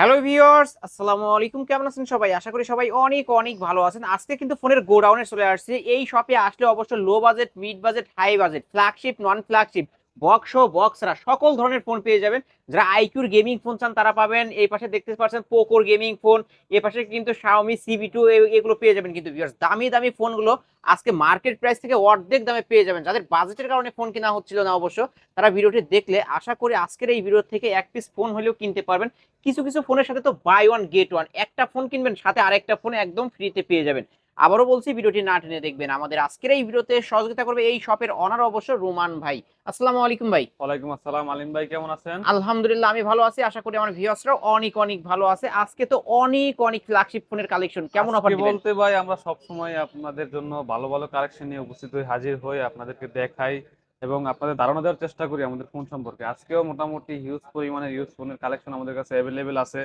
Hello viewers আসসালামু আলাইকুম কেমন আছেন সবাই? আশা করি সবাই অনেক অনেক ভালো আছেন। আজকে কিন্তু ফোনের গোডাউনে চলে আসছে। এই শপে আসলে অবশ্য low budget mid budget high budget flagship non flagship box বক্সরা সকল ধরনের ফোন পেয়ে যাবেন। যারা আইকিউর গেমিং ফোন চান তারা পাবেন। এই পাশে দেখতে পাচ্ছেন পোকোর গেমিং ফোন। এই পাশে কিন্তু শাওমি সিবি টু এগুলো পেয়ে যাবেন কিন্তু ভিউয়ার্স দামি দামি ফোনগুলো আজকে মার্কেট প্রাইস থেকে অর্ধেক দামে পেয়ে যাবেন। যাদের বাজেটের কারণে ফোন কেনা হচ্ছিল না অবশ্য তারা ভিডিওটি দেখলে আশা করি আজকের এই ভিডিও থেকে এক পিস ফোন হলেও কিনতে পারবেন। কিছু কিছু ফোনের সাথে তো বাই ওয়ান গেট ওয়ান একটা ফোন কিনবেন সাথে আরেকটা ফোন একদম ফ্রিতে পেয়ে যাবেন। আবারও বলছি ভিডিওটি না টেনে দেখবেন। আমাদের আজকের এই ভিডিওতে সহযোগিতা করবে এই শপের অনার অবশ্য রোমান ভাই। আসসালামু আলাইকুম ভাই। ওয়ালাইকুম আসসালাম আলিম ভাই কেমন আছেন? আলহামদুলিল্লাহ আমি ভালো আছি। আশা করি আমার ভিউয়ার্সরাও অনেক অনেক ভালো আছে। আজকে তো অনেক অনেক ফ্ল্যাগশিপ ফোনের কালেকশন কেমন অফার দিবেন বলতে ভাই আমরা সব সময় আপনাদের জন্য ভালো ভালো কালেকশন নিয়ে উপস্থিত হয়ে হাজির হয়ে আপনাদেরকে দেখাই এবং আপনাদের ধারণা দেওয়ার চেষ্টা করি আমাদের ফোন সম্পর্কে। আজকেও মোটামুটি হিউজ পরিমাণে ইউজ ফোনের কালেকশন আমাদের কাছে অ্যাভেলেবেল আছে।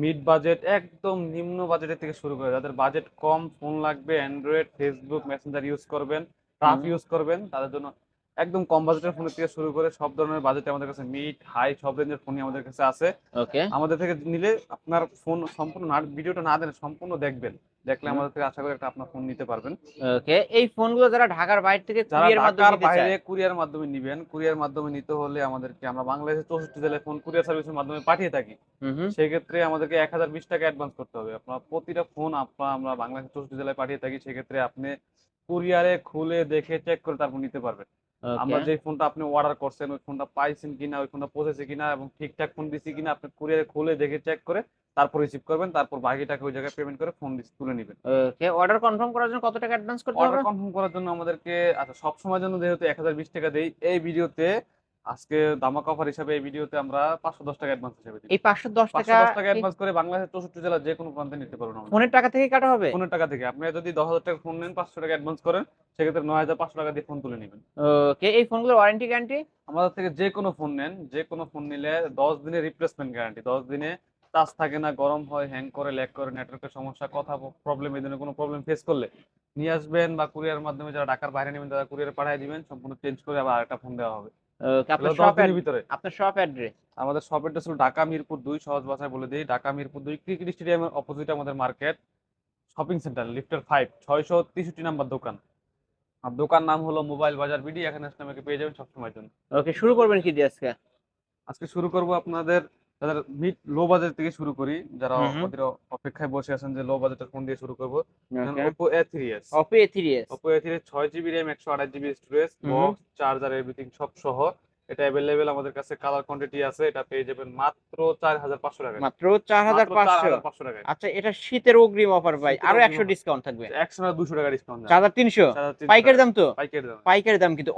মিড বাজেট একদম নিম্ন বাজেটের থেকে শুরু করে যাদের বাজেট কম ফোন লাগবে অ্যান্ড্রয়েড ফেসবুক মেসেঞ্জার ইউজ করবেন টাফ ইউজ করবেন তাদের জন্য একদম কম বাজেটের ফোনের থেকে শুরু করে সব ধরনের বাজেট আমাদের কাছে মিড হাই সব রেঞ্জের ফোনই আমাদের কাছে আছে। ওকে আমাদের থেকে নিলে আপনার ফোন সম্পূর্ণ না ভিডিওটা না দেন সম্পূর্ণ দেখবেন। দেখলে আমাদের থেকে আশা করি একটা আপনার ফোন নিতে পারবেন। ওকে এই ফোনগুলো যারা ঢাকার বাইরে থেকে কুরিয়ার মাধ্যমে নিতে বাইরে কুরিয়ার মাধ্যমে নিবেন কুরিয়ার মাধ্যমে নিতে হলে আমাদেরকে আমরা বাংলাদেশের চৌষট্টি জেলায় ফোন কুরিয়ার সার্ভিসের মাধ্যমে পাঠিয়ে থাকি। হুম হুম। সেক্ষেত্রে আমাদেরকে এক হাজার বিশ টাকা অ্যাডভান্স করতে হবে। আপনার প্রতিটা ফোন আপনার আমরা বাংলাদেশের চৌষট্টি জেলায় পাঠিয়ে থাকি সেক্ষেত্রে আপনি কুরিয়ারে খুলে দেখে চেক করে তারপর নিতে পারবেন। আমরা যে ফোনটা আপনি অর্ডার করছেন ওই ফোনটা পাইছেন কিনা ওই ফোনটা পৌঁছেছে কিনা এবং ঠিকঠাক ফোন দিছি কিনা আপনি কুরিয়ারে খুলে দেখে চেক করে তারপর রিসিভ করবেন তারপর বাকি টাকা ওই জায়গায় পেমেন্ট করে ফোন তুলে নেবেন। ওকে অর্ডার কনফার্ম করার জন্য কত টাকা অ্যাডভান্স করতে হবে? অর্ডার কনফার্ম করার জন্য আমাদেরকে আচ্ছা সব সময়ের জন্য যেহেতু এক হাজার বিশ টাকা দেই এই ভিডিওতে আজকে দামাক অফার হিসাবে এই ভিডিওতে আমরা পাঁচশো দশ টাকা অ্যাডভান্স হিসাবে দিই এই পাঁচশো দশ পাঁচশো টাকা দশ টাকা অ্যাডভান্স করে বাংলাদেশের চৌষট্টি জেলার যে কোনো প্রান্তে নিতে পারবেন ফোনের টাকা থেকে কাটা হবে? ফোনের টাকা থেকে। আপনি যদি দশ হাজার টাকা ফোন নেন পাঁচশো টাকা অ্যাডভান্স করেন সেক্ষেত্রে নয় হাজার পাঁচশো টাকা দিয়ে ফোন তুলে নেবেন। ওকে এই ফোনগুলোর ওয়ারেন্টি গ্যারান্টি আমাদের থেকে যে কোনো ফোন নেন যে কোনো ফোন নিলে দশ দিনের রিপ্লেসমেন্ট গ্যারান্টি দশ দিনে টাচ থাকে না গরম হয় হ্যাং করে ল্যাগ করে নেটওয়ার্কের সমস্যা কথা প্রবলেম এই ধরনের কোনো প্রবলেম ফেস করলে নিয়ে আসবেন বা কুরিয়ার মাধ্যমে যারা ঢাকার বাইরে নেবেন তারা কুরিয়ারে পাঠিয়ে দিবেন সম্পূর্ণ চেঞ্জ করে আবার আরেকটা ফোন দেওয়া হবে। আপনার শপ ভিতরে। আপনার শপ অ্যাড্রেস আমাদের শপ অ্যাড্রেস হলো ঢাকা মিরপুর দুই সহজ ভাষায় বলে দিই। ঢাকা মিরপুর দুই ক্রিকেট স্টেডিয়ামের অপোজিট আমাদের মার্কেট শপিং সেন্টার লিফটার ফাইভ ছয়শো তেষট্টি নাম্বার দোকান। আর দোকান নাম হলো মোবাইল বাজার বিডি এখানে আসলে আমাকে পেয়ে যাবেন সবসময় জন্য। ওকে শুরু করবেন কি দিয়ে আজকে? আজকে শুরু করব আপনাদের যাদের মিড লো বাজেট থেকে শুরু করি। যারা। অপেক্ষায় বসে আছেন যে লো বাজেটের ফোন দিয়ে শুরু করব। A Oppo A3s Oppo A three S Oppo A3s ছয় জিবি র্যাম একশো আঠাশ GB storage hmm hmm. Box charger everything সব সহ। এটা अवेलेबल আমাদের কাছে কালার কোয়ান্টিটি আছে এটা পেয়ে যাবেন মাত্র 4500 টাকা মাত্র 4500 টাকা আচ্ছা এটা শীতের অগ্রিম অফার ভাই আরও 100 ডিসকাউন্ট থাকবে। আচ্ছা, 100 200 টাকা ডিসকাউন্ট 4300 পাইকার দাম তো? দাম। দাম কিন্তু।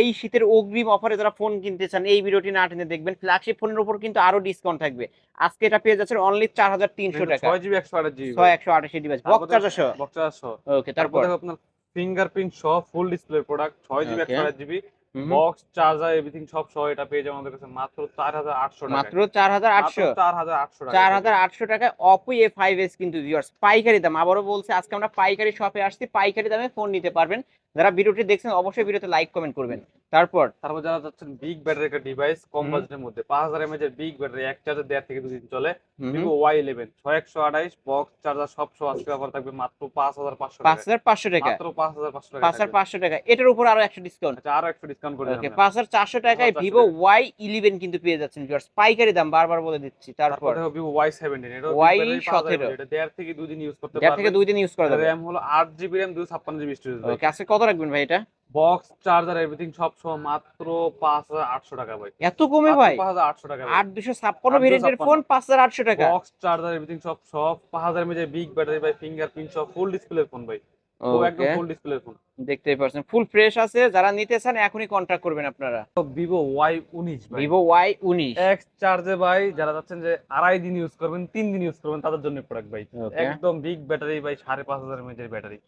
এই শীতের অগ্রিম অফারে যারা ফোন কিনতে চান এই ভিডিওটি না টেনে দেখবেন। ফ্ল্যাগশিপ ফোনের উপর কিন্তু আরও ডিসকাউন্ট থাকবে। আজকে এটা পেয়ে যাচ্ছেন অনলি 4300 টাকা। 6GB 128GB 6128 device box 400 box 400 ওকে তারপর আপনার ফিঙ্গারপ্রিন্ট সহ full display product 6GB 128GB box charger everything সব সহ এটা পেয়ে যাবেন আমাদের কাছে মাত্র চার হাজার আটশো টাকা মাত্র চার হাজার আটশো? চার হাজার আটশো টাকা চার হাজার আটশো টাকায় অপো এ ফাইভ এস কিন্তু ভিউয়ার্স পাইকারি দাম। আবারও বলছে আজকে আমরা পাইকারি শপে আসছি পাইকারি দামে ফোন নিতে পারবেন। যারা ভিডিওটি দেখছেন অবশ্যই ভিডিওতে লাইক কমেন্ট করবেন। তারপর তারপর যারা যাচ্ছেন বিগ ব্যাটারি একটা ডিভাইস কম বাজেটের মধ্যে পাঁচ হাজার এমএচ এর বিগ ব্যাটারি এক চার্জার দেড় থেকে দুদিন চলে। ভিভো ওয়াই ইলেভেন ছয় একশো আঠাইশ বক্স চার্জার সব সহ আজকে অফার থাকবে মাত্র পাঁচ হাজার পাঁচশো পাঁচ টাকা হাজার পাঁচশো টাকা। মাত্র পাঁচ হাজার পাঁচশো টাকা পাঁচ হাজার পাঁচশো টাকা। এটার উপর আরও একশো ডিসকাউন্ট আচ্ছা আরও একশো ডিসকাউন্ট করে ওকে দিলাম। পাঁচ হাজার চারশো টাকায় 5400 ভিভো ওয়াই ইলেভেন কিন্তু পেয়ে যাচ্ছেন ভিউয়ার্স পাইকারি দাম বারবার বলে দিচ্ছি। তারপর ভিভো ওয়াই সেভেন্টিন এটা Y সতেরো এটা দেড় থেকে দুই দিন ইউজ করতে যার থেকে দুই দিন ইউজ করা যাবে র্যাম হলো আট জিবি র্যাম দুশো ছাপ্পান্ন জিবি স্টোরেজ ওকে আজকে কত রাখবেন ভাই এটা? বক্স চার্জার এভরিথিং সব সব মাত্র পাঁচ হাজার আটশো টাকা ভাই। এত কমে ভাই? পাঁচ হাজার আটশো টাকা আট দুশো ছাপ্পান্ন 856 ভেরিয়েন্টের ফোন পাঁচ হাজার আটশো টাকা। বক্স চার্জার এভরিথিং সব সব পাঁচ হাজার এমএচ বিগ ব্যাটারি ভাই ফিঙ্গারপ্রিন্ট সব ফুল ডিসপ্লে ফোন ভাই। খুব একদম ফুল ডিসপ্লে ফোন দেখতেই পাচ্ছেন ফুল ফ্রেশ আছে। যারা নিতে চান এখনই কন্ট্যাক্ট করবেন আপনারা। ভিভো ওয়াই উনিশ ভিভো ওয়াই উনিশ। এক্স চার্জে ভাই যারা যাচ্ছেন যে আড়াই দিন ইউজ করবেন তিন দিন ইউজ করবেন তাদের জন্য প্রোডাক্ট ভাই। একদম বিগ ব্যাটারি ভাই সাড়ে পাঁচ হাজার এমএচের ব্যাটারি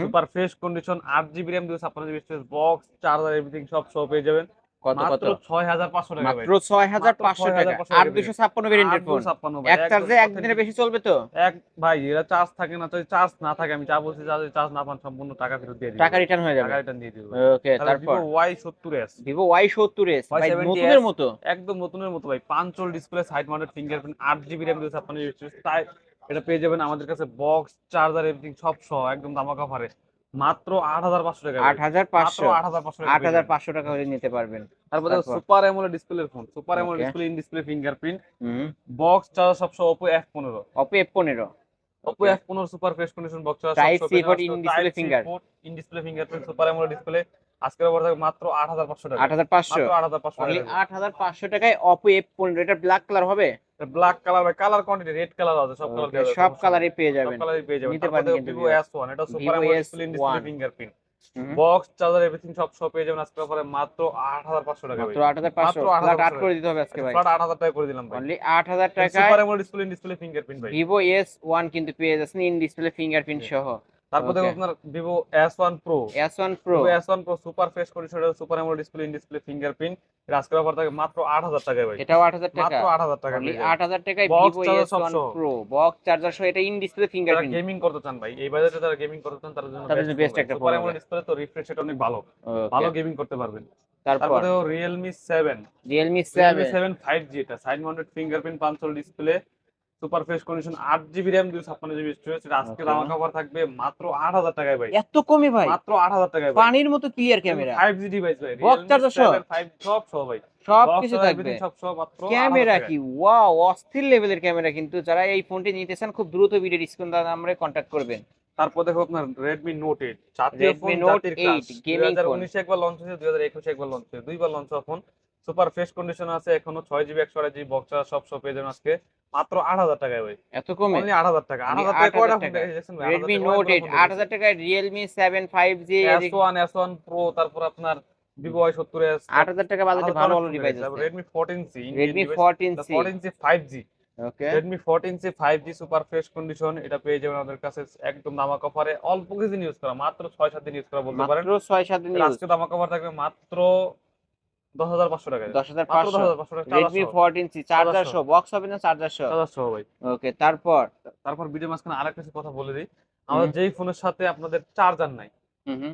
সুপার ফ্রেশ কন্ডিশন আট জিবি র্যাম দুশো ছাপ্পান্ন GB storage box charger everything সব সব পেয়ে যাবেন। কত কত? মাত্র ছয় হাজার পাঁচশো টাকা মাত্র ছয় হাজার মাত্র পাঁচশো টাকা 6,500 টাকা দুশো ছাপ্পান্ন ভেরিয়েন্টের ফোন এক চার্জে একদিনের বেশি চলবে তো? এক ভাই এরা চার্জ থাকে না যদি চার্জ না থাকে আমি যা বলছি যা চার্জ না পান সম্পূর্ণ টাকা ফেরত দিয়ে দিই টাকা রিটার্ন হয়ে যাবে। টাকা রিটার্ন দিয়ে দিব। ওকে তারপর? ওয়াই সত্তর ভিভো ভাই নতুনের মতো? একদম নতুনের মতো ভাই। পাঁচল display side mounted fingerprint GB GB এটা পেয়ে যাবেন আমাদের কাছে বক্স চার্জার এভরিথিং সব সহ একদম দামাকা অফারে মাত্র আট হাজার পাঁচশো টাকা আট হাজার মাত্র পাঁচশো আট হাজার পাঁচশো টাকা আট হাজার পাঁচশো টাকা হলে নিতে পারবেন। তারপরে? সুপার অ্যামোলেড ডিসপ্লের phone super AMOLED display in display fingerprint box charger সব সহ ওপো এফ পনেরো। অপো এফ পনেরো। Super fresh condition box Type C port in display finger. In display fingerprint super AMOLED display আজকের offer থাকবে মাত্র আট হাজার পাঁচশো টাকা। আট হাজার পাঁচশো। মাত্র আট হাজার পাঁচশো অনলি টাকা আট হাজার পাঁচশো টাকায় অপো এফ পনেরো। এটা ব্ল্যাক কালার হবে? ব্ল্যাক কালার বা কালার কোয়ান্টিটি রেড কালার আছে সব কালার সব কালারই পেয়ে সব কালারই পেয়ে যাবেন। নিতে তারপরে পারেন কিন্তু ভিভো। এটা super AMOLED display display fingerprint box charger everything সব সব পেয়ে যাবেন আজকের অফারে মাত্র আট হাজার পাঁচশো টাকা মাত্র আট হাজার পাঁচশো। মাত্র 8,500 ফ্ল্যাট আট করে দিতে হবে আজকে ভাই। ফ্ল্যাট আট হাজার টাকা করে দিলাম ভাই। অনলি আট হাজার টাকায় super AMOLED display display fingerprint ভাই। ভিভো এস ওয়ান কিন্তু পেয়ে যাচ্ছেন ইন ডিসপ্লে ফিঙ্গারপ্রিন্ট সহ। তারপর দেখো আপনার Vivo S one pro S one pro Vivo S one pro super fresh condition super AMOLED display in display fingerprint এর আজকের অফার থাকে মাত্র আট হাজার টাকায় ভাই। এটাও আট হাজার টাকা। মাত্র আট হাজার টাকা অনলি আট হাজার টাকায় Box ভিভো charger এস সব ওয়ান সহ। প্রো বক্স চার্জার সহ এটা ইন ডিসপ্লে ফিঙ্গারপ্রিন্ট গেমিং করতে চান ভাই এই বাজেটে যারা গেমিং করতে চান তাদের জন্য best একটা সুপার অ্যামোলেড ডিসপ্লে তো রিফ্রেশ রেট অনেক ভালো। ভালো গেমিং করতে পারবেন। তারপর? Seven Realme Realme seven seven five G এটা। সাইড মাউন্টেড ফিঙ্গারপ্রিন্ট পাঁচশো ডিসপ্লে সুপার ফ্রেশ কন্ডিশন আট জিবি র্যাম দুই ছাপ্পান্ন জিবি স্টোরেজ আজকে. দামা কভার থাকবে মাত্র আট হাজার টাকায় ভাই। এত কমে ভাই। মাত্র আট হাজার টাকায় পানির মতো clear camera five G device ভাই charger সহ? ফাইভ সব সহ ভাই। সব কিছু থাকবে। everything সব সহ মাত্র 8,000 ক্যামেরা কি? ওয়াও অস্থির লেভেলের ক্যামেরা কিন্তু। যারা এই ফোনটি নিতে চান খুব দ্রুত ভিডিও স্ক্রিন দ্বারা আমরা কন্ট্যাক্ট করবেন। তারপর দেখো আপনার Redmi Note 8 জাতীয় ফোন জাতির 8 ক্লাস gaming phone। 2019 একবার লঞ্চ হয়েছে 2021 একবার লঞ্চ হয়েছে। দুইবার লঞ্চ হওয়া ফোন সুপার ফ্রেশ কন্ডিশন আছে এখনও 6 জিবি 128 জিবি বক্স সব সব পেয়ে যাবেন আজকে। মাত্র 8000 টাকায় ভাই। এত কমে? অনলি 8000 টাকা। Only 8000 টাকা কয়টা 8,000 ফোন টাকা। দেখেছেন রেডমি 8,000 নোট এইট আট হাজার টাকায় Realme seven five G S1 S1 Pro তারপর আপনার Vivo Y70s আট হাজার টাকা বাজেটে ভালো ভালো ডিভাইস আছে। Redmi 14C Redmi fourteen C 14C 5G okay Redmi 14C 5G super fresh condition এটা পেয়ে যাবেন আমাদের কাছে একদম দামাক অফারে অল্প কিছুদিন ইউজ করা মাত্র 6 7 দিন ইউজ করা বলতে পারেন। মাত্র ছয় সাত দিন আজকে দামাক অফার থাকবে মাত্র 10500 টাকা দশ হাজার পাঁচশো। Redmi fourteen C charger charger box হবে না চার্জার সহ ভাই। ওকে তারপর? তারপর ভিডিও মাঝখানে আরেকটা কথা বলে দিই। আমাদের যেই ফোনের সাথে আপনাদের চার্জার নাই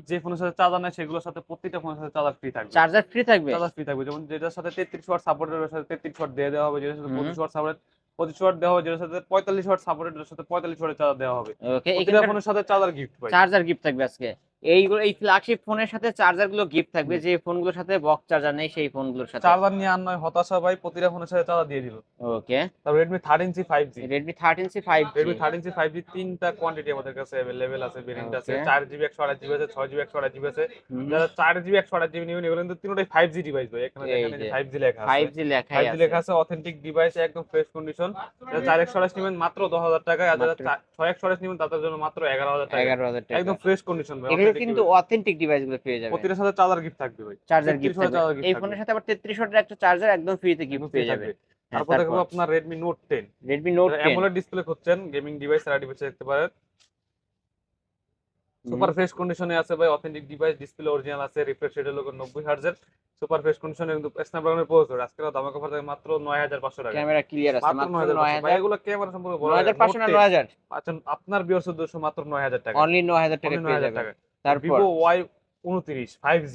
যে ফোনের সাথে চার্জার নাই সেগুলোর সাথে প্রত্যেকটা ফোনের সাথে চার্জার ফ্রি থাকবে। চার্জার ফ্রি থাকবে? চার্জার ফ্রি থাকবে। যেমন যেটার সাথে 33 ওয়াট সাথে 33 ওয়াট দিয়ে দেওয়া হবে যেটার সাথে হুম। 25 ওয়াট সাপোর্টেড 25 ওয়াট দেওয়া হবে যেটার সাথে 45 ওয়াট সাপোর্টেড এর সাথে 45 ওয়াটের চার্জার দেওয়া হবে। ওকে ফোনের সাথে চার্জার গিফট চার্জার গিফট থাকবে আজকে। এইগুলো এই ফ্ল্যাগশিপ ফোনের সাথে চার্জার গুলো গিফট থাকবে যে ফোনগুলোর সাথে বক্স চার্জার নেই সেই ফোনগুলোর সাথে চার্জার নিয়ে আর নয় হতাশা ভাই প্রতিটা ফোনের সাথে চার্জার দিয়ে দিল ওকে তারপর Redmi 13C 5G Redmi thirteen C five Redmi 13C 5G তিনটা কোয়ান্টিটি আমাদের কাছে अवेलेबल আছে ভেরিয়েন্ট আছে Okay. 4GB 128GB আছে 6GB 128GB আছে যারা 4GB 128GB নেবেন এগুলো কিন্তু তিনটাই 5G ডিভাইস ভাই এখানে এই দেখেন যে। 5G লেখা ফাইভ আছে জি লেখাই 5G আছে লেখা আছে অথেন্টিক ডিভাইস একদম ফ্রেশ কন্ডিশন যারা 4128 নেবেন মাত্র 10000 টাকা আর যারা মাত্র। 6128 নেবেন তাদের জন্য মাত্র 11000 টাকা এগারো হাজার টাকা একদম ফ্রেশ কন্ডিশন ভাই এগুলো authentic কিন্তু অথেন্টিক ডিভাইসগুলো পেয়ে যাবে প্রতিটার সাথে চার্জার গিফট থাকবে ভাই। চার্জার গিফট gift এই ফোনের সাথে আবার তেত্রিশ ওয়াটের একটা চার্জার একদম ফ্রিতে গিফট পেয়ে যাবে। তারপর দেখব আপনার Redmi Note 10 Redmi Note ten AMOLED display খুঁজছেন গেমিং ডিভাইস আর ডিভাইস দেখতে পারেন। সুপার ফ্রেশ কন্ডিশনে আছে ভাই অথেন্টিক ডিভাইস ডিসপ্লে অরিজিনাল আছে রিফ্রেশ রেট হলো 90 হার্জের সুপার ফ্রেশ কন্ডিশনে কিন্তু স্ন্যাপড্রাগনের প্রসেসর আজকে দাম কভার থাকে মাত্র 9500 টাকা। ক্যামেরা ক্লিয়ার আছে মাত্র মাত্র 9000 ভাই এগুলো ক্যামেরা সম্পর্কে বলা নয় হাজার পাঁচশো না নয় হাজার? আচ্ছা আপনার বিয়ার্স উদ্দেশ্য মাত্র 9000 টাকা। অনলি নয় হাজার টাকা Only পেয়ে 9000 যাবে টাকা। তারপর Y 29 5G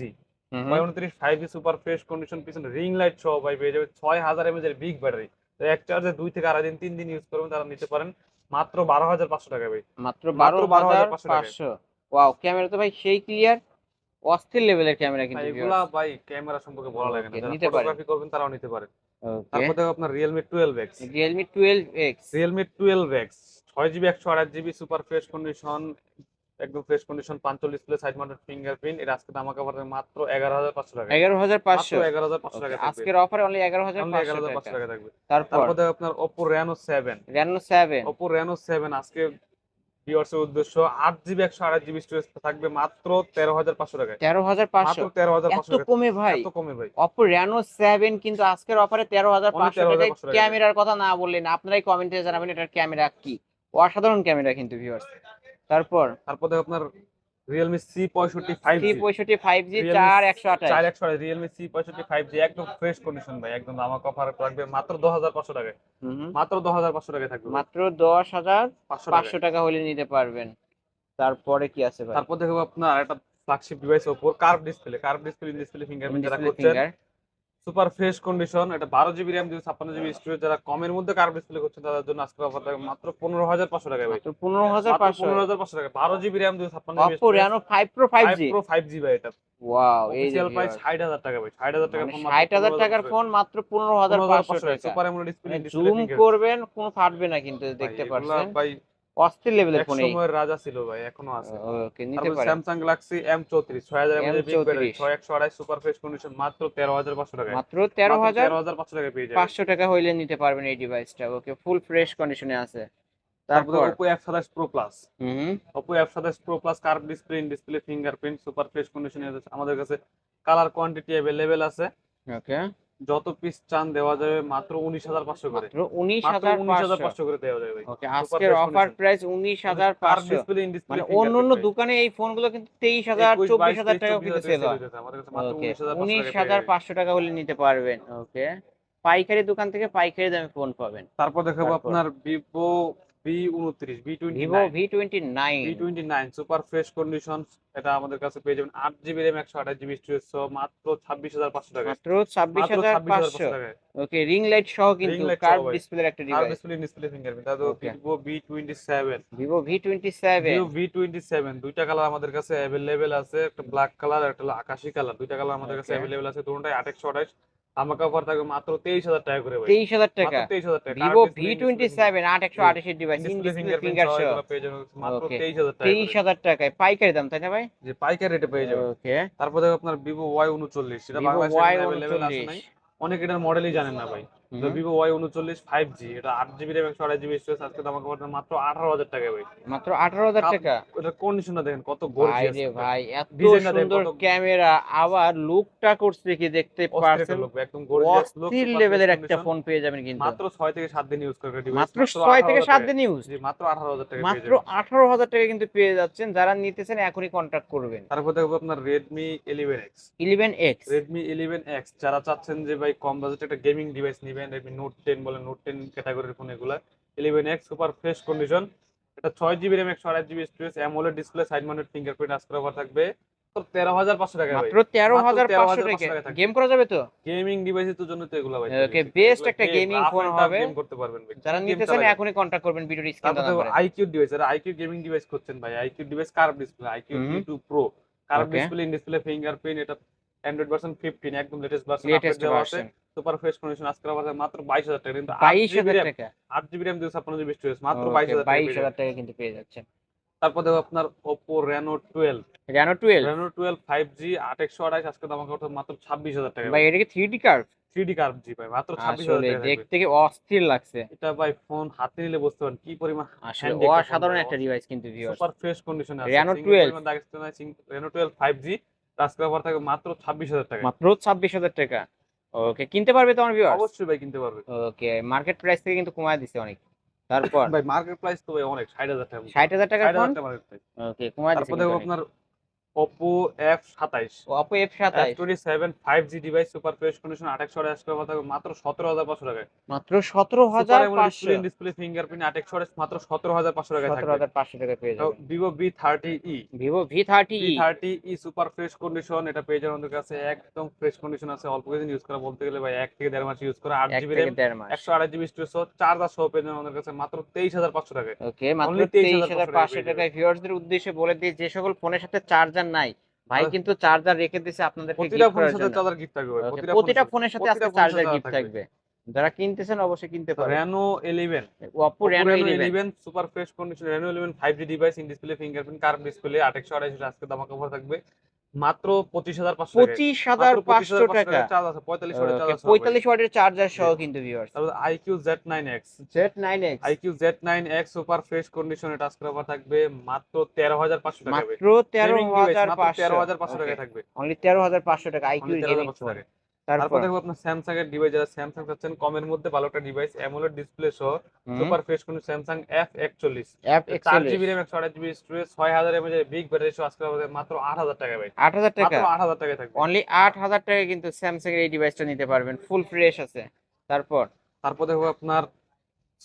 hmm hmm. Y 29 5G super fresh condition পিছনে রিং লাইট সহ ভাই পেয়ে যাবে 6000 এমএএইচ এর বিগ ব্যাটারি তো এক চার্জে দুই থেকে আড়াই দিন তিন দিন ইউজ করবেন তারা নিতে পারেন। মাত্র 12500 টাকা ভাই। মাত্র মাত্র বারো হাজার পাঁচশো ওয়াও ক্যামেরা তো ভাই সেই ক্লিয়ার অস্থির লেভেলের ক্যামেরা কিন্তু এগুলা ভাই ক্যামেরা সম্পর্কে বলা লাগে না। যারা ফটোগ্রাফি করবেন তারাও নিতে পারেন। তারপর দেখো আপনার Realme 12X Realme twelve X Realme 12X 6GB 128GB super fresh condition একদম ফ্রেশ কন্ডিশন পাঁচল ডিসপ্লে সাইড মাউন্টেড ফিঙ্গারপ্রিন্ট এর আজকে দাম আকার মাত্র 11500 টাকা। এগারো হাজার মাত্র পাঁচশো 11500 টাকা আজকের অফারে অনলি এগারো হাজার Only পাঁচশো 11500 টাকা থাকবে। তারপর? আপনার Oppo Reno 7 Reno seven Oppo Reno 7 আজকে ভিউয়ার্স এর উদ্দেশ্য 8GB 128GB স্টোরেজ থাকবে মাত্র 13500 টাকায়। তেরো হাজার মাত্র পাঁচশো 13500 এত কমে ভাই। এত কমে ভাই। অপো রেনো সেভেন কিন্তু আজকের অফারে তেরো হাজার পাঁচশো 13,500 টাকায়। টাকা। ক্যামেরার কথা না বললেন আপনারাই কমেন্টে জানাবেন এটার ক্যামেরা কি। অসাধারণ ক্যামেরা কিন্তু ভিউয়ার্স তারপর? তারপর দেখো আপনার Realme চার একশো আঠাশ। চার একশো রিয়েলমি সি পঁয়ষট্টি ফাইভ জি একদম ফ্রেশ কন্ডিশন ভাই একদম আমার অফার থাকবে মাত্র দশ হাজার পাঁচশো টাকায়। মাত্র দশ হাজার পাঁচশো টাকায় থাকবে মাত্র দশ হাজার পাঁচশো পাঁচশো টাকা হলে নিতে পারবেন। তারপরে কি আছে ভাই? তারপর দেখো আপনার একটা ফ্ল্যাগশিপ ডিভাইস ওপর curve display curve display display fingerprint যারা করছেন। সুপার ফ্রেশ কন্ডিশন এটা বারো জিবি র্যাম দুশো ছাপ্পান্ন জিবি স্টোরেজ যারা কমের মধ্যে কার্ভ ডিসপ্লে করছেন তাদের জন্য আজকে অফার থাকবে মাত্র পনেরো হাজার পাঁচশো টাকায় ভাই। পনেরো হাজার পাঁচশো। পনেরো হাজার পাঁচশো টাকা বারো জিবি র্যাম দুশো ছাপ্পান্ন GB Reno five pro five G pro five G ভাই এটা। ওয়াও এই প্রাইস ষাট হাজার টাকা ভাই ষাট হাজার টাকা ফোন ষাট হাজার টাকার ফোন মাত্র পনেরো হাজার পাঁচশো টাকা। সুপার এমোলেড ডিসপ্লে জুম করবেন কোনো ফাটবে না কিন্তু দেখতে পাচ্ছেন ভাই অস্থির লেভেলের ফোন সময়ের রাজা ছিল ভাই এখনও আছে। ওকে নিতে তারপর পারেন। স্যামসাং গ্যালাক্সি এম চৌত্রিশ ছয় হাজার এমএএইচ বিগ ব্যাটারি M34 ছয় একশো আড়াই সুপার ফ্রেশ কন্ডিশন মাত্র তেরো হাজার পাঁচশো টাকা মাত্র তেরো হাজার তেরো হাজার পাঁচশো টাকা পেয়ে যাবে পাঁচশো টাকা হইলে নিতে পারবেন এই ডিভাইসটা ওকে ফুল ফ্রেশ কন্ডিশনে আছে। তারপরে এফ সাতাশ প্রো প্লাস হুম এফ সাতাশ pro plus curve display in display fingerprint super fresh কন্ডিশনে আছে। আমাদের কাছে কালার কোয়ান্টিটি অ্যাভেলেবেল আছে। ওকে। যত পিস চান দেওয়া যাবে মাত্র উনিশ হাজার পাঁচশো করে। উনিশ হাজার উনিশ হাজার পাঁচশো করে দেওয়া যাবে ওকে আজকের অফার প্রাইস উনিশ হাজার পাঁচশো। মানে অন্য অন্য দোকানে এই ফোনগুলো কিন্তু তেইশ হাজার চব্বিশ হাজার টাকাও কিন্তু সেল হয়। উনিশ হাজার পাঁচশো টাকা হলে নিতে পারবেন। ওকে পাইকারি দোকান থেকে পাইকারি দামে ফোন পাবেন। তারপর দেখাবো আপনার ভিভো বি উনত্রিশ twenty Vivo V twenty nine V twenty nine super fresh condition এটা আমাদের কাছে পেয়ে যাবেন আট জিবি র্যাম একশো আঠাশ জিবি স্টোরেজ মাত্র ছাব্বিশ হাজার পাঁচশো টাকা মাত্র ছাব্বিশ হাজার পাঁচশো। পাঁচশো ওকে রিং লাইট সহ কিন্তু কার্ভ ভাই। একটা আর ডিভাইস ডিসপ্লে ডিসপ্লে ফিঙ্গারপ্রিন্ট তারপর Vivo V twenty seven Vivo V twenty seven Vivo V twenty seven দুইটা কালার আমাদের কাছে অ্যাভেলেবেল আছে। একটা ব্ল্যাক কালার একটা আকাশি কালার দুইটা কালার আমাদের কাছে. অ্যাভেলেবেল আছে। দুটোটাই আঠাশশো আঠাশ। আমাকে অফার থাকবে মাত্র তেইশ হাজার টাকা করে ভাই। তেইশ হাজার টাকা। মাত্র তেইশ হাজার টাকা। সেভেন আট একশো আঠাশের ডিভাইস ইন ডিসপ্লে ফিঙ্গার শো মাত্র Okay. তেইশ হাজার টাকা তেইশ করে। হাজার টাকায় পাইকারি দাম তাই না ভাই? যে পাইকারি রেটে পেয়ে যাবে ওকে তারপর দেখো আপনার ভিভো ওয়াই উনচল্লিশ সেটা ভিভো বাংলাদেশে अवेलेबल আছে নাই। অনেক এটার মডেলই জানেন না ভাই। তো ভিভো ওয়াই উনচল্লিশ ফাইভ জি এটা আট জিবি র্যাম একশো আড়াই জিবি স্টোরেজ আজকে আমাকে পড়বে মাত্র আঠারো হাজার টাকা ভাই। মাত্র আঠারো হাজার টাকা? কন্ডিশনটা দেখেন কত ভাই গর্জিয়াস রে ভাই এত সুন্দর ক্যামেরা আবার লুকটা করছে কি দেখতে পারছেন? একদম গর্জিয়াস লুক অস্থির লেভেলের একটা ফোন পেয়ে যাবেন কিন্তু। মাত্র থেকে দিন ইউজ করে মাত্র থেকে দিন ইউজ জি মাত্র টাকা মাত্র যাবেন। আঠারো হাজার টাকা কিন্তু পেয়ে যাচ্ছেন যারা নিতেছেন এখনই কন্ট্যাক্ট করবেন। তারপর দেখব আপনার Redmi eleven X eleven X Redmi eleven X যারা চাচ্ছেন যে ভাই কম বাজেটে একটা গেমিং ডিভাইস নেবেন রেডমি নোট টেন বলে নোট টেন ক্যাটাগরির ফোন এগুলা। Eleven X super fresh condition এটা ছয় জিবি র্যাম একশো আড়াই GB storage AMOLED display side mounted fingerprint আজকে অফার থাকবে। তেরো হাজার পাঁচশো টাকা মাত্র তেরো হাজার পাঁচশো টাকা। গেম করা যাবে তো? গেমিং ডিভাইসের তো জন্য তো এগুলো ভাই। Okay, best একটা gaming phone হবে। গেম করতে পারবেন যারা নিতেছেন চালাবেন। এখনই কন্ট্যাক্ট করবেন ভিডিওর স্ক্রিন আইকিউ ডিভাইস আর আইকিউ গেমিং ডিভাইস করছেন ভাই iQOO device curve display iQOO two pro curve. Display in display fingerprint এটা অ্যান্ড্রয়েড ভার্সন ফিফটিন একদম latest version latest version super fresh condition মাত্র বাইশ হাজার টাকা। কিন্তু বাইশ হাজার টাকা। আট জিবি র্যাম দুশো ছাপ্পান্ন জিবি স্টোরেজ মাত্র Okay, বাইশ হাজার টাকা কিন্তু পেয়ে যাচ্ছেন। তারপর দেখো আপনার Reno twelve Reno twelve five G আট একশো আঠাশ আজকে দাম করতে মাত্র ছাব্বিশ হাজার টাকা। ভাই এটা কি three D curve three D curve জি ভাই মাত্র ছাব্বিশ হাজার আসলে টাকা থাকবে। দেখতে কি অস্থির লাগছে। এটা ভাই ফোন হাতে নিলে বুঝতে পারেন কি পরিমাণ আসলে একটা অসাধারণ ডিভাইস কিন্তু ভিউয়ার্স সুপার ফ্রেশ কন্ডিশনে আছে। Reno 12 পরিমাণ দাগ স্ক্রিন আছে রেনো টুয়েলভ ফাইভ জি আজকে অফার থাকবে মাত্র ছাব্বিশ হাজার টাকা। মাত্র ছাব্বিশ হাজার টাকা। ওকে কিনতে পারবে তোমার ভিউয়ার অবশ্যই ভাই কিনতে পারবে। ওকে মার্কেট প্রাইস থেকে কিন্তু কমায় দিছে অনেক। তারপর? ভাই মার্কেট প্রাইস তো ভাই অনেক ষাট হাজার টাকা। ষাট হাজার টাকার ফোন টাকা ওকে কমায় দিছে তারপর দেখো আপনার seven five G device super fresh condition আঠাশশো আঠাশ টাকা মাত্র মাত্র পাঁচশো। ডিসপ্লে ফিঙ্গারপ্রিন্ট মাত্র সতেরো হাজার পাঁচশো টাকায় সতেরো থাকবে। টাকা পেয়ে যাবেন সুপার ফ্রেশ কন্ডিশন এটা পেয়ে যাবেন আমাদের কাছে। একদম ফ্রেশ কন্ডিশন আছে অল্প কিছুদিন ইউজ করা বলতে গেলে ভাই এক থেকে দেড় মাস ইউজ করা। স্টোরেজ সহ চার্জার সহ পেয়ে যাবেন আমাদের কাছে মাত্র ওকে মাত্র তেইশ 23,500 হাজার পাঁচশো টাকায় ভিউয়ার্সদের উদ্দেশ্যে বলে দিই যে সকল ফোনের সাথে চার্জার নাই। ভাই কিন্তু চার্জার রেখে দিছে আপনাদের প্রতিটা ফোনের সাথে চার্জার গিফট থাকবে প্রতিটা ফোনের সাথে আজকে চার্জার গিফট থাকবে। যারা কিনতেছেন অবশ্যই কিনতে পারেন। Reno eleven Oppo Reno eleven super fresh condition Reno eleven five G device in display fingerprint curve display আঠাশশো আড়াইশো আজকে দাম কভার থাকবে। মাত্র পঁচিশ হাজার পাঁচশো পঁচিশ হাজার পাঁচশো টাকা চার্জ আছে পঁয়তাল্লিশ ওয়াটের চার্জ পঁয়তাল্লিশ ওয়াটের চার্জার সহ কিন্তু ভিউয়ার্স তারপর iQOO Z nine X Z nine X iQOO Z nine X super fresh কন্ডিশনে টাচ কভার থাকবে মাত্র তেরো হাজার পাঁচশো টাকা। মাত্র তেরো হাজার তেরো পাঁচশো হাজার পাঁচশো টাকা থাকবে। অনলি তেরো হাজার পাঁচশো টাকা আইকিউ Only তেরো তারপর দেখব আপনার স্যামসাং এর ডিভাইস যারা স্যামসাং চাচ্ছেন কমের মধ্যে ভালো একটা ডিভাইস অ্যামোলেড ডিসপ্লে সহ সুপার ফ্রেশ কোন স্যামসাং এফ একচল্লিশ। অ্যাপ চার জিবি র্যাম একশো আঠাশ জিবি স্টোরেজ ছয় হাজার এমএজ বিগ ব্যাটারি সহ আজকে আমাদের মাত্র আট হাজার টাকা ভাই। আট হাজার টাকা? মাত্র আট হাজার টাকায় থাকবে। অনলি আট হাজার টাকা কিন্তু স্যামসাং এর এই ডিভাইসটা নিতে পারবেন ফুল ফ্রেশ আছে। তারপর? তারপর দেখব আপনার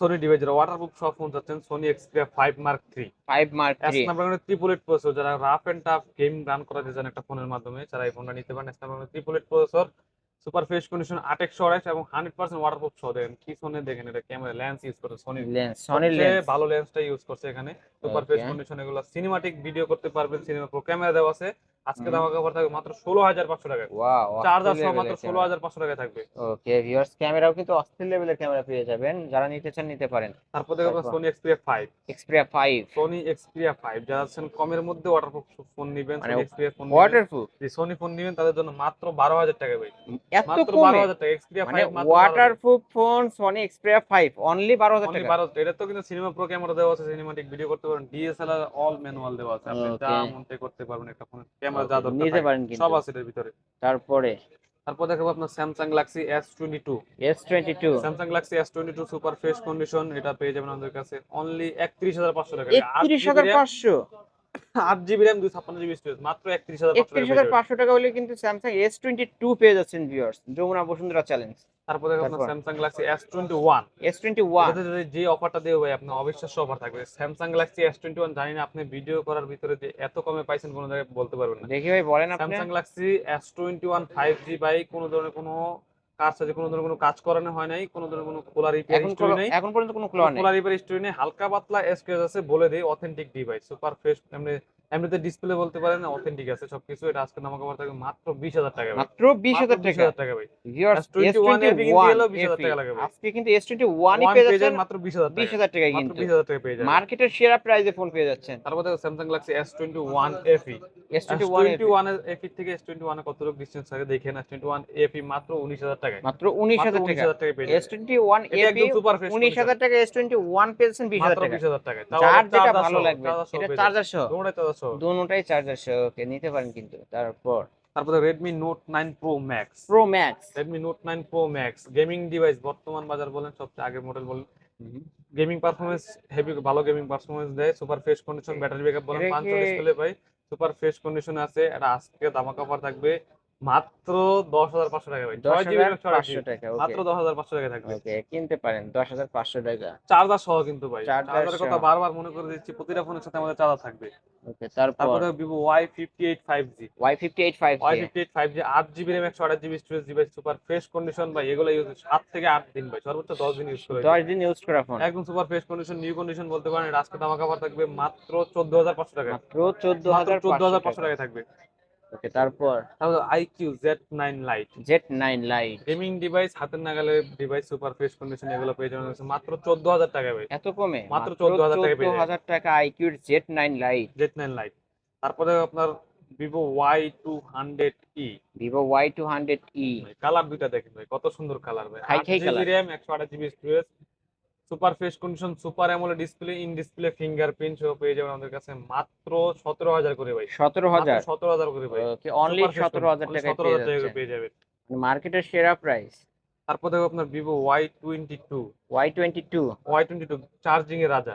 সোনি ডিভাইস যারা ওয়াটারপ্রুফ সব ফোন চাচ্ছেন Sony Xperia five mark three five mark three স্ন্যাপড্রাগনের triple eight processor যারা rough and tough game run করাতে চান একটা ফোনের মাধ্যমে যারা এই ফোনটা নিতে পারেন স্ন্যাপড্রাগনের triple eight processor super fresh condition আট একশো এবং হান্ড্রেড পার্সেন্ট ওয়াটারপ্রুফ সহ দেখেন কি ফোনে দেখেন এটা? ক্যামেরা লেন্স ইউজ করছে সনি লেন্স সনি লেন্স ভালো লেন্সটা ইউজ করছে এখানে। সুপার ফ্রেশ কন্ডিশন এগুলো সিনেমাটিক ভিডিও করতে পারবেন সিনেমা প্রো ক্যামেরা দেওয়া আছে। আজকে। দাম থাকবে মাত্র ষোলো হাজার পাঁচশো টাকা ওয়াও চার্জার সহ মাত্র ষোলো হাজার পাঁচশো টাকা থাকবে। ওকে ভিউয়ার্স ক্যামেরাও কিন্তু অস্থির লেভেলের ক্যামেরা পেয়ে যাবেন। যারা নিতে চান নিতে পারেন। তারপর দেখো Sony Xperia five Xperia five Sony Xperia five যারা আছেন কমের মধ্যে ওয়াটারপ্রুফ ফোন নিবেন এক্সপিরিয়া ফোন ওয়াটারপ্রুফ যে সোনি ফোন নিবেন তাদের জন্য মাত্র বারো হাজার টাকা ভাই। এত বারো হাজার টাকা Xperia five waterproof phone Sony Xperia five only বারো হাজার টাকা? বারো এটা তো কিন্তু সিনেমা প্রো ক্যামেরা দেওয়া আছে সিনেমাটিক ভিডিও করতে পারেন। ডিএসএলআর অল ম্যানুয়াল দেওয়া আছে। আপনি যা. মন করতে পারবেন একটা ফোনের ক্যামেরা যা দরকার নিতে পারেন সব আছে এর ভিতরে। তারপরে? তারপর দেখাবো আপনার Samsung Galaxy S twenty two S twenty two Samsung Galaxy S twenty two super fresh condition এটা পেয়ে যাবেন আমাদের কাছে অনলি একত্রিশ হাজার পাঁচশো টাকা। একত্রিশ হাজার পাঁচশো? আট জিবি র্যাম দুই ছাপ্পান্ন জিবি স্টোরেজ মাত্র একত্রিশ হাজার একত্রিশ হাজার। পাঁচশো টাকা হলে কিন্তু স্যামসাং এস টোয়েন্টি টু পেয়ে যাচ্ছেন ভিউয়ার্স যমুনা বসুন্ধরা চ্যালেঞ্জ তারপর আপনার? Samsung Galaxy S twenty one S twenty one এটাতে যদি যে অফারটা দেবো ভাই আপনার অবিশ্বাস্য অফার থাকবে। Samsung Galaxy S twenty one জানি না আপনি ভিডিও করার ভিতরে যে এত কমে পাইছেন কোনো জায়গায় বলতে পারবেন না। দেখি ভাই বলেন আপনি। Samsung Galaxy S twenty one five G by কোনো ধরনের কোনো কাজ সাথে কোনো ধরনের কোনো কাজ করানো হয় নাই কোনো ধরনের কোনো খোলা রিপেয়ার হিস্টরি নেই। এখন পর্যন্ত কোনো নেই খোলা রিপেয়ার হিস্টরি নেই হালকা পাতলা এসকেজ আছে বলে দেই অথেন্টিক ডিভাইস সুপার ফ্রেশ এমনি এমনিতে ডিসপ্লে বলতে পারেন অথেন্টিক আছে সবকিছু এটা আজকে নামক আমার থাকবে মাত্র বিশ হাজার টাকা মাত্র বিশ হাজার বিশ টাকা হাজার টাকা ভাই ভিউয়ার্স S21 FE কিনতে ওয়ান গেলেও 20,000 টাকা লাগে ভাই। আজকে কিন্তু পেয়ে যাচ্ছেন মাত্র বিশ হাজার বিশ টাকা হাজার টাকায় মাত্র কিন্তু বিশ হাজার টাকা পেয়ে যাবেন মার্কেটের সেরা প্রাইসে ফোন পেয়ে যাচ্ছেন তারপর এফি S S twenty one twenty থেকে এস টোয়েন্টি ওয়ান কতটুকু ডিস্টেন্স থাকে দেখেন এস টোয়েন্টি ওয়ান এফি মাত্র উনিশ হাজার টাকায় মাত্র উনিশ মাত্র হাজার উনিশ টাকা টাকা এটা একদম সুপার ফ্রেশ উনিশ হাজার টাকা এস টোয়েন্টি ওয়ান পেয়েছেন বিশ হাজার মাত্র টাকা বিশ হাজার টাকায় তাও যেটা ভালো লাগবে চার্জার সহ এটা চার্জার সহ সহ দুটোটাই চার্জার সহ ওকে নিতে পারেন কিন্তু তারপর। তারপরে Redmi Note 9 Pro Max Pro Max Redmi Note 9 Pro Max gaming device বর্তমান বাজার বলেন সবচেয়ে আগের মডেল বলেন। গেমিং পারফরমেন্স হেভি ভালো গেমিং পারফরমেন্স দেয়। Super fresh condition battery backup বলেন এটা পাঁচশো কি- ডিসপ্লে ভাই। সুপার ফ্রেশ কন্ডিশন আছে এটা আজকে দামাকা অফার থাকবে। মাত্র দশ হাজার পাঁচশো টাকা ভাই। দশ হাজার পাঁচশো টাকা মাত্র দশ হাজার পাঁচশো টাকা থাকবে। ওকে কিনতে পারেন দশ হাজার পাঁচশো টাকা। চার্জার সহ কিন্তু ভাই। চার্জারের কথা বারবার মনে করে দিচ্ছি প্রতিটা ফোনের সাথে আমাদের চার্জার থাকবে। ওকে তারপর? তারপরে Vivo Y fifty eight five G Y fifty eight five Y fifty eight five G আট জিবি র্যাম একশো আঠাশ GB storage device super fresh condition ভাই এগুলো ইউজ সাত থেকে আট দিন ভাই সর্বোচ্চ দশ দিন ইউজ করে। দশ দিন ইউজ করা ফোন একদম super fresh condition new condition বলতে পারেন আজকে অফার থাকবে মাত্র চোদ্দ হাজার পাঁচশো টাকা। মাত্র চোদ্দ হাজার চোদ্দ হাজার পাঁচশো টাকা থাকবে। ওকে তারপর? তারপর iQOO Z nine lite Z nine lite gaming device হাতের নাগালে ডিভাইস সুপার ফ্রেশ কন্ডিশন এগুলো পেয়ে যাবেন মাত্র চোদ্দ হাজার টাকা ভাই। এত কমে? মাত্র 14,000 টাকায় পেয়ে চোদ্দ হাজার টাকা আইকিউর Z nine lite Z nine lite তারপরে আপনার Vivo Y two hundred E Vivo Y two hundred E colour দুইটা দেখেন ভাই কত সুন্দর কালার ভাই। হাই আট জিবি র্যাম একশো আঠাশ GB storage super fresh condition super AMOLED display in display fingerprint সহ পেয়ে যাবেন আমাদের কাছে মাত্র সতেরো হাজার করে ভাই। সতেরো হাজার? সতেরো হাজার করে ভাই। ওকে অনলি Super fresh সতেরো হাজার only টাকায় 17,000 পেয়ে টাকা যাচ্ছে পেয়ে যাবেন। মার্কেটের সেরা প্রাইস তারপর দেখো আপনার two Y twenty two charging এর রাজা।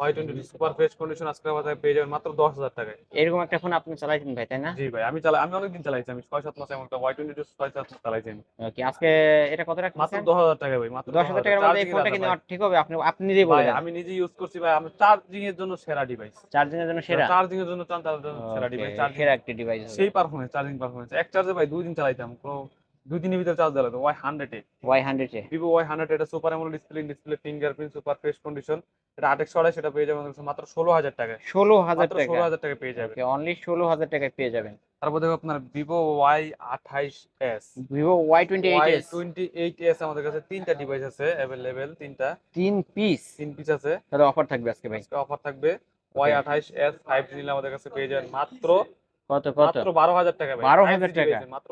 Y twenty super fresh condition আজকে আমাদের পেয়ে যাবেন মাত্র দশ হাজার টাকায়। এরকম একটা ফোন আপনি চালাইছেন ভাই তাই না? জি ভাই আমি চালাই আমি অনেকদিন চালাইছি আমি ছয় সাত মাস এমন ওয়াই টোয়েন্টি টু ছয় সাত মাস চালাইছি আমি। ওকে আজকে এটা কত মাত্র দশ হাজার টাকা ভাই মাত্র দশ হাজার টাকার মধ্যে এই ফোনটা কি রাজা নেওয়া ভাই। ঠিক হবে আপনি আপনি নিজেই বলেন আমি নিজে ইউজ করছি ভাই আমার চার্জিং এর জন্য সেরা ডিভাইস চার্জিং এর জন্য সেরা? চার্জিং এর জন্য সেরা ডিভাইস সেরা একটি ডিভাইস সেই পারফরমেন্স চার্জিং পারফরমেন্স এক চার্জে ভাই দুই দিন চালাইতাম কোনো দুই দিনের ভিতরে চার্জ দিলাম Y hundred A Y hundred A Vivo Y hundred এটা super AMOLED display display fingerprint super fresh condition এটা আটেকশো আড়াই সেটা পেয়ে যাবেন মাত্র ষোলো হাজার টাকায়। ষোলো হাজার টাকা। ষোলো হাজার টাকা পেয়ে যাবে ওকে অনলি ষোলো হাজার টাকায় পেয়ে যাবেন। তারপর দেখো আপনার ভিভো ওয়াই আঠাইশ S Vivo Y twenty eight S twenty eight S আমাদের কাছে তিনটা ডিভাইস আছে অ্যাভেলেবেল তিনটা। তিন পিস তিন পিস আছে। তাহলে অফার থাকবে আজকে ভাই। অফার থাকবে ওয়াই আঠাইশ এস ফাইভ নিলে আমাদের কাছে পেয়ে যাবেন মাত্র কত কত? মাত্র বারো হাজার টাকা ভাই। 12,000 টাকা। মাত্র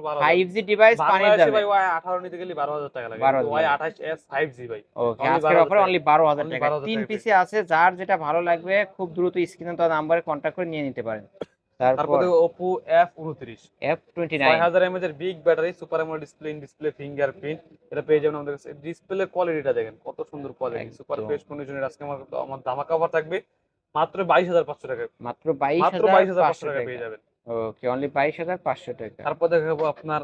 ডিভাইস পানির বাংলাদেশে ভাই ওয়াই আঠারো নিতে গেলে বারো হাজার টাকা লাগে। ওয়াই ভাই। ওকে আজকের 12,000 অনলি টাকা। তিন পিসে আছে যার যেটা ভালো লাগবে খুব দ্রুত স্ক্রিনে তো নাম্বারে করে নিয়ে নিতে পারেন। তারপর তারপর Oppo F29 এফ টোয়েন্টি ছয় নাইন হাজার এমএচ এর big battery super AMOLED display in display fingerprint এটা পেয়ে যাবেন আমাদের কাছে। ডিসপ্লে কোয়ালিটিটা দেখেন কত সুন্দর কোয়ালিটি সুপার একদম। ফ্রেশ কন্ডিশনের আজকে আমার আমার দামা কভার থাকবে। মাত্র বাইশ হাজার পাঁচশো টাকা। মাত্র বাইশ মাত্র হাজার বাইশ হাজার পাঁচশো পাঁচশো টাকা টাকা। পেয়ে যাবেন। ওকে অনলি বাইশ হাজার পাঁচশো টাকা। তারপর দেখাবো আপনার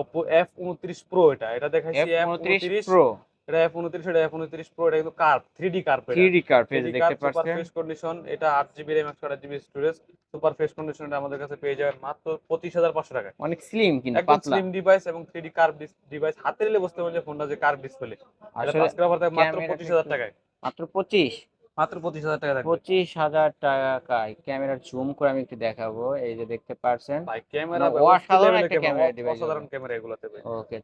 Oppo F29 Pro এটা এটা দেখাচ্ছি উনত্রিশ F29 প্রো এটা F29 এটা F29 Pro এটা কিন্তু curve 3D curve three D কার পেজ 3D দেখতে কার্ভ সুপার ফ্রেশ কন্ডিশন এটা 8 GB RAM 128 GB storage super fresh condition এটা আমাদের কাছে পেয়ে যাবেন মাত্র 25500 টাকায়। অনেক স্লিম কিন্তু পাতলা। স্লিম ডিভাইস এবং 3D কার্ভ ডিভাইস হাতে নিলে বুঝতে পারবেন যে ফোনটা যে কার্ভ ডিসপ্লে এটা আসলে পাঁচ মাত্র ক্যামেরাটা 25000 টাকায়। মাত্র পঁচিশ? মাত্র 25000 টাকা পঁচিশ হাজার টাকায় ক্যামেরা জুম করে আমি একটু দেখাবো। এই যে দেখতে পারছেন। ক্যামেরা অসাধারণ একটা ক্যামেরা এগুলোতে ওকে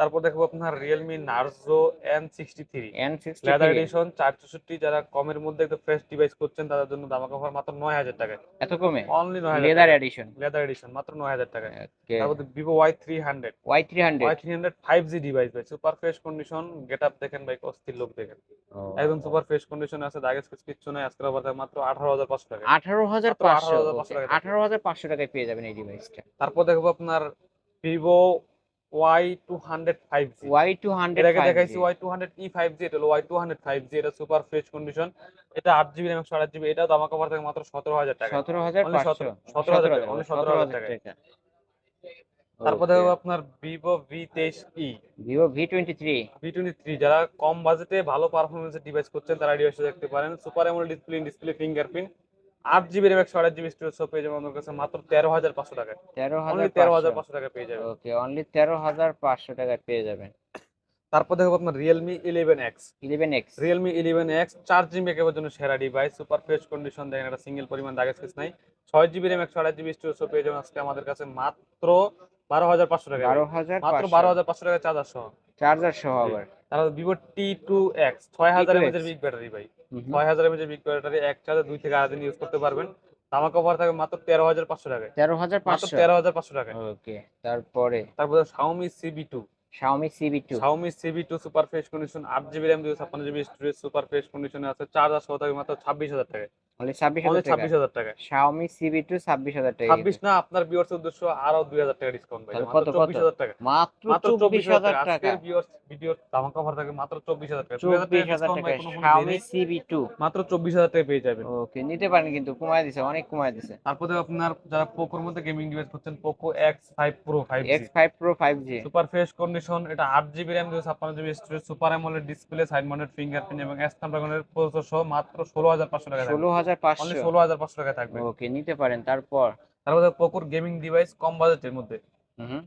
তারপর? দেখব আপনার Realme Narzo N63 N sixty leather edition 464 যারা কমের মধ্যে একটা ফ্রেশ ডিভাইস করছেন তাদের জন্য দাম কভার মাত্র 9000 টাকায়। এত কমে? Only 9000 leather edition leather edition মাত্র 9000 টাকায়। ওকে তারপর Vivo Y300 Y three hundred Y300 5G device ভাই। সুপার ফ্রেশ কন্ডিশন গেটআপ দেখেন ভাই অস্থির লোক দেখেন। একদম সুপার ফ্রেশ কন্ডিশন আছে দাগে কিছু নাই আজকের আবার মাত্র 18500 টাকা। আঠারো হাজার মাত্র পাঁচশো 18,500 টাকা। আঠারো হাজার পাঁচশো টাকায় পেয়ে যাবেন এই ডিভাইসটা তারপর দেখব আপনার Vivo Y200 5G Y two hundred এর আগে দেখাইছি Y200 E 5G এটা হলো Y200 5G এটা সুপার ফ্রেশ কন্ডিশন। এটা 8GB RAM 128GB এটা দাম কভার থাকে মাত্র 17000 টাকা সতেরো হাজার Only পাঁচশো। 17 17,000 টাকা, only 17,000 টাকা। তারপর দেখব আপনার Vivo V23e Vivo V twenty three V23 যারা কম বাজেটে ভালো পারফরমেন্সের ডিভাইস করছেন তারা ডিভাইসটা দেখতে পারেন। Super AMOLED display display fingerprint আট জিবি র্যাম একশো আঠাশ জিবি স্টোরেজ সব পেয়ে যাবেন আমাদের কাছে। মাত্র তেরো হাজার পাঁচশো টাকায়। তেরো হাজার তেরো হাজার পাঁচশো টাকা পেয়ে যাবেন। ওকে অনলি তেরো হাজার পাঁচশো টাকায় পেয়ে যাবেন। তারপর দেখব আপনার Realme eleven X eleven X Realme eleven X charging ব্যাকআপের জন্য সেরা ডিভাইস সুপার ফ্রেশ কন্ডিশন দেখেন একটা সিঙ্গেল পরিমাণ দাগের স্পেস নাই। ছয় জিবি র্যাম একশো আঠাশ জিবি স্টোরেজ পেয়ে যাবেন আজকে আমাদের কাছে। মাত্র বারো হাজার পাঁচশো টাকা বারো হাজার মাত্র বারো হাজার পাঁচশো টাকা চার্জার সহ। চার্জার সহ আবার। তারপর ভিভো টি টু এক্স ছয় হাজার T2X বিগ ব্যাটারি ভাই। ছয় হাজার এমএচ এর বিগ ব্যাটারি এক চার্জে দুই থেকে আড়াই দিন ইউজ করতে পারবেন। দামা কভার থাকবে মাত্র তেরো হাজার পাঁচশো টাকায়। তেরো হাজার পাঁচশো। তেরো হাজার পাঁচশো টাকায়। ওকে তারপরে? তারপরে Xiaomi Civi two two Xiaomi Civi two super fresh condition আট জিবি র্যাম দুশো ছাপ্পান্ন জিবি স্টোরেজ সুপার ফ্রেশ কন্ডিশনে আছে। চার্জার সহ থাকবে মাত্র ছাব্বিশ হাজার টাকায়। অনলি টাকা। টাকা। না আপনার বিয়ার্স উদ্দেশ্য আরও দুই হাজার টাকা ডিসকাউন্ট ভাই। মাত্র কত, কত? চব্বিশ হাজার টাকা। মাত্র মাত্র চব্বিশ হাজার টাকা। আজকের বিয়ার্স ভিডিওর দাম কভার থাকবে মাত্র চব্বিশ হাজার টাকা। 2000 চব্বিশ হাজার discount ভাই টাকা কোনো কোনো শাওমি দিনে সিবি টু মাত্র চব্বিশ হাজার টাকা পেয়ে যাবেন। ওকে নিতে পারেন কিন্তু কমায় দিছে অনেক কমায় দিছে। তারপরে আপনার যারা পোকোর মধ্যে গেমিং ডিভাইস করছেন Poco X five pro five X five pro five G super fresh condition এটা আট জিবি র্যাম ছাপ্পান্ন GB storage super AMOLED display side mounted fingerprint এবং স্ন্যাপড্রাগনের প্রসেসর সহ মাত্র ষোলো হাজার পাঁচশো টাকা ষোলো হাজার পাঁচশো। ষোলো হাজার পাঁচশো টাকা থাকবে। ওকে নিতে পারেন তারপর? তারপরে পোকোর গেমিং ডিভাইস কম বাজেটের মধ্যে।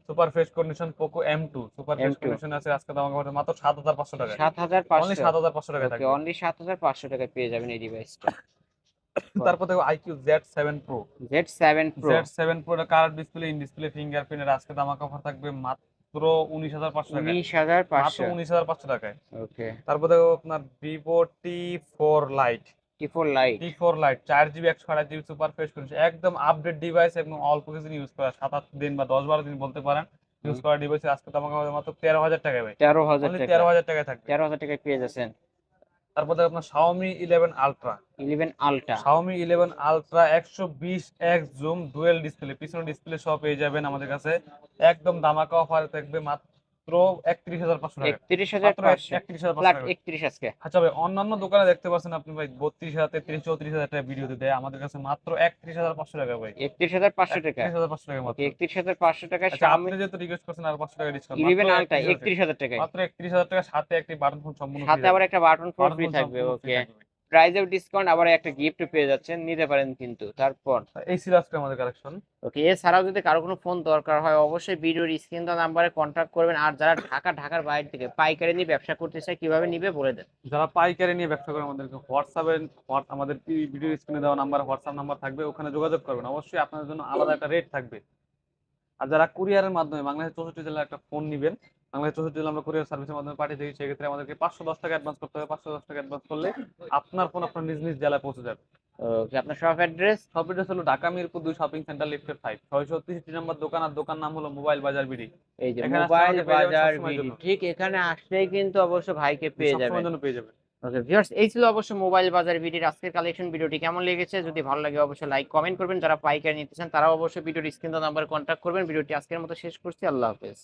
Super fresh condition Poco M two super fresh condition আছে আজকে দাম আমাকে মাত্র সাত হাজার পাঁচশো টাকা সাত হাজার অনলি সাত হাজার পাঁচশো টাকা থাকবে। অনলি সাত হাজার পাঁচশো টাকায় পেয়ে যাবেন এই ডিভাইসটা তারপর দেখো iQOO Z seven pro Z seven pro Z seven pro colour display in display fingerprint আজকে দাম অফার থাকবে মাত্র উনিশ হাজার পাঁচশো টাকা উনিশ হাজার পাঁচশো। উনিশ হাজার পাঁচশো টাকায়। ওকে তারপর দেখো আপনার Vivo T four lite T lite T lite চার জিবি একশো আঠাশ জিবি সুপার ফ্রেশ করেছে একদম আপডেট ডিভাইস একদম অল্প কিছুদিন ইউজ করা। সাত দিন বা দশ বারো দিন বলতে পারেন ইউজ করা ডিভাইস আজকে দাম আমাকে মাত্র তেরো হাজার টাকায় ভাই। তেরো হাজার অনলি টাকা। টাকায় থাকবে। টাকায় পেয়ে যাচ্ছেন। তারপর আপনার Xiaomi eleven ultra eleven ultra Xiaomi eleven ultra একশো বিশ X zoom dual display display সহ পেয়ে যাবেন আমাদের কাছে। একদম দামাকা অফার থাকবে মাত্র একত্রিশ হাজার পাঁচশো টাকা একত্রিশ হাজার একত্রিশ হাজার ফ্ল্যাট পাঁচশো টাকা একত্রিশ আজকে আচ্ছা ভাই অন্যান্য দোকানে দেখতে পাচ্ছেন আপনি ভাই বত্রিশ হাজার তেত্রিশ চৌত্রিশ হাজার টাকা আমাদের কাছে মাত্র একত্রিশ হাজার পাঁচশো টাকা ভাই একত্রিশ হাজার পাঁচশো টাকা একত্রিশ হাজার পাঁচশো টাকা মাত্র একত্রিশ হাজার পাঁচশো টাকা আচ্ছা আপনি যেহেতু রিকোয়েস্ট করছেন আর পাঁচশো টাকা ডিসকাউন্ট ইলেভেন আলট্রা একত্রিশ হাজার টাকায় মাত্র একত্রিশ হাজার টাকা সাথে একটি বাটন ফোন সম্পূর্ণ সাথে আবার একটা বাটন ফোন ফ্রি থাকবে ওকে থাকবে। প্রাইজেও ডিসকাউন্ট আবার একটা গিফট পেয়ে যাচ্ছেন নিতে পারেন কিন্তু তারপর। এই ছিল আজকে আমাদের কালেকশন ওকে এছাড়াও যদি কারও কোনো ফোন দরকার হয় অবশ্যই ভিডিওর স্ক্রিন দেওয়া নাম্বারে কন্ট্যাক্ট করবেন আর যারা ঢাকা ঢাকার বাইরে থেকে পাইকারি নিয়ে ব্যবসা করতে চায় কীভাবে নিবে বলে দেন। যারা পাইকারি নিয়ে ব্যবসা করে আমাদেরকে হোয়াটসঅ্যাপে আমাদের ভিডিও স্ক্রিনে দেওয়া নাম্বার হোয়াটসঅ্যাপ নাম্বার থাকবে ওখানে যোগাযোগ করবেন। অবশ্যই আপনাদের জন্য আলাদা একটা রেট থাকবে। আর যারা কুরিয়ারের মাধ্যমে বাংলাদেশের চৌষট্টি জেলার একটা ফোন নেবেন বাংলাদেশ চৌষট্টি জেলা আমরা কুরিয়ার সার্ভিসের মাধ্যমে পাঠিয়ে দিই সেক্ষেত্রে আমাদেরকে পাঁচশো দশ টাকা অ্যাডভান্স করতে হবে। পাঁচশো দশ টাকা অ্যাডভান্স করলে আপনার ফোন আপনার নিজ নিজ জেলায় পৌঁছে যাবে। ওকে আপনার শপ অ্যাড্রেস শপ এড্রেস হলো ঢাকা মিরপুর দুই শপিং সেন্টার লিফটের ফাইভ ছয়শো তেষট্টি নম্বর দোকান আর দোকান নাম হলো মোবাইল বাজার বিডি। এই যে মোবাইল বাজার বিডি। ঠিক এখানে আসলেই কিন্তু অবশ্য ভাইকে পেয়ে জন্য পেয়ে ওকে ভিউয়ার্স এই ছিল অবশ্য মোবাইল বাজার ভিডিওর আজকের কালেকশন ভিডিওটি কেমন লেগেছে? যদি ভালো লাগে অবশ্যই লাইক কমেন্ট করবেন। যারা পাইকারি নিতে চান তারাও অবশ্যই ভিডিওর স্ক্রিন নাম্বারে কন্ট্যাক্ট করবেন। ভিডিওটি আজকের মতো শেষ করছি। আল্লাহ হাফেজ।